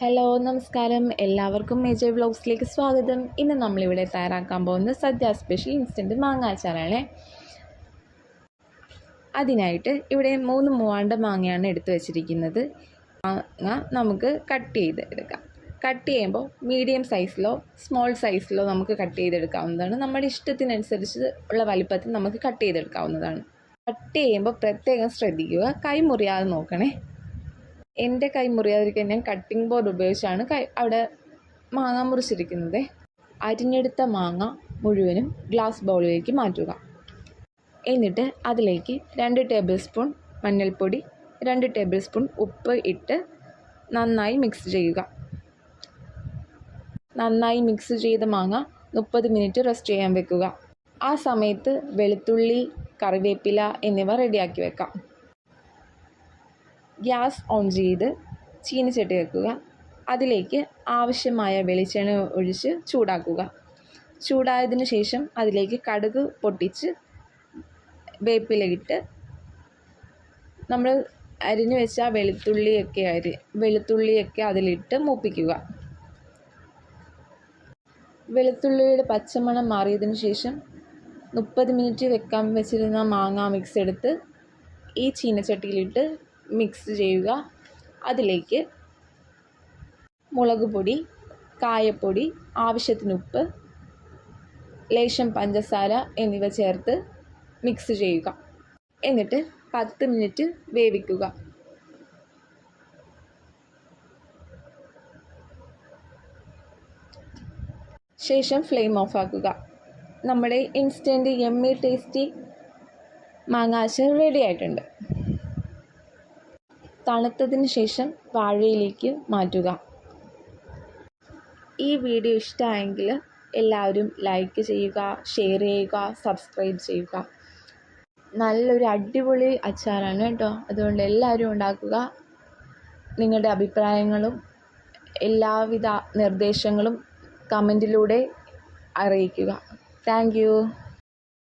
Hello നമസ്കാരം. എല്ലാവർക്കും major വ്ലോഗ്സിലേക്ക് സ്വാഗതം. ഇന്ന് നമ്മളിവിടെ തയ്യാറാക്കാൻ പോകുന്ന സദ്യ സ്പെഷ്യൽ ഇൻസ്റ്റന്റ് മാങ്ങാച്ചാറാണേ അതിനായിട്ട് ഇവിടെ മൂന്ന് മൂവാണ്ട മാങ്ങയാണ് എടുത്തു വച്ചിരിക്കുന്നത്. മാങ്ങ നമുക്ക് കട്ട് ചെയ്ത് എടുക്കാം കട്ട് ചെയ്യുമ്പോൾ മീഡിയം സൈസിലോ സ്മോൾ സൈസിലോ നമുക്ക് കട്ട് ചെയ്തെടുക്കാവുന്നതാണ്. നമ്മുടെ ഇഷ്ടത്തിനനുസരിച്ച് ഉള്ള വലിപ്പത്തിൽ നമുക്ക് കട്ട് ചെയ്തെടുക്കാവുന്നതാണ്. കട്ട് ചെയ്യുമ്പോൾ പ്രത്യേകം ശ്രദ്ധിക്കുക. കൈ മുറിയാതെ നോക്കണേ. എന്റെ കൈ മുറിയാതിരിക്കാൻ ഞാൻ കട്ടിംഗ് ബോർഡ് ഉപയോഗിച്ചാണ് കൈ അവിടെ മാങ്ങ മുറിച്ചിരിക്കുന്നത്. അരിഞ്ഞെടുത്ത മാങ്ങ മുഴുവനും ഗ്ലാസ് ബൗളിലേക്ക് മാറ്റുക. എന്നിട്ട് അതിലേക്ക് രണ്ട് ടേബിൾ സ്പൂൺ മഞ്ഞൾപ്പൊടി രണ്ട് ടേബിൾ സ്പൂൺ ഉപ്പ് ഇട്ട് നന്നായി മിക്സ് ചെയ്യുക. നന്നായി മിക്സ് ചെയ്ത മാങ്ങ മുപ്പത് മിനിറ്റ് റെസ്റ്റ് ചെയ്യാൻ വെക്കുക. ആ സമയത്ത് വെളുത്തുള്ളി കറിവേപ്പില എന്നിവ റെഡിയാക്കി വെക്കാം. ഗ്യാസ് ഓൺ ചെയ്ത് ചീനിച്ചട്ടി വെക്കുക. അതിലേക്ക് ആവശ്യമായ വെളിച്ചെണ്ണ ഒഴിച്ച് ചൂടാക്കുക. ചൂടായതിനു ശേഷം അതിലേക്ക് കടുക് പൊട്ടിച്ച് വേപ്പിലയിട്ട് നമ്മൾ അരിഞ്ഞു വെച്ച വെളുത്തുള്ളിയൊക്കെ അരി വെളുത്തുള്ളിയൊക്കെ അതിലിട്ട് മൂപ്പിക്കുക. വെളുത്തുള്ളിയുടെ പച്ചമണം മാറിയതിനു ശേഷം മുപ്പത് മിനിറ്റ് വെക്കാൻ വെച്ചിരുന്ന മാങ്ങ മിക്സ് എടുത്ത് ഈ ചീനച്ചട്ടിയിലിട്ട് മിക്സ് ചെയ്യുക. അതിലേക്ക് മുളക് പൊടി കായപ്പൊടി ആവശ്യത്തിന് ഉപ്പ് ലേശം പഞ്ചസാര എന്നിവ ചേർത്ത് മിക്സ് ചെയ്യുക. എന്നിട്ട് പത്ത് മിനിറ്റ് വേവിക്കുക. ശേഷം ഫ്ലെയിം ഓഫാക്കുക നമ്മുടെ ഇൻസ്റ്റന്റ് എമ്മി ടേസ്റ്റി മാങ്ങാശ റെഡി ആയിട്ടുണ്ട്. തണുത്തതിന് ശേഷം വാഴയിലേക്ക് മാറ്റുക. ഈ വീഡിയോ ഇഷ്ടമായെങ്കിൽ എല്ലാവരും ലൈക്ക് ചെയ്യുക ഷെയർ ചെയ്യുക സബ്സ്ക്രൈബ് ചെയ്യുക. നല്ലൊരു അടിപൊളി അച്ചാറാണ് കേട്ടോ. അതുകൊണ്ട് എല്ലാവരും ഉണ്ടാക്കുക. നിങ്ങളുടെ അഭിപ്രായങ്ങളും എല്ലാവിധ നിർദ്ദേശങ്ങളും കമന്റിലൂടെ അറിയിക്കുക. താങ്ക്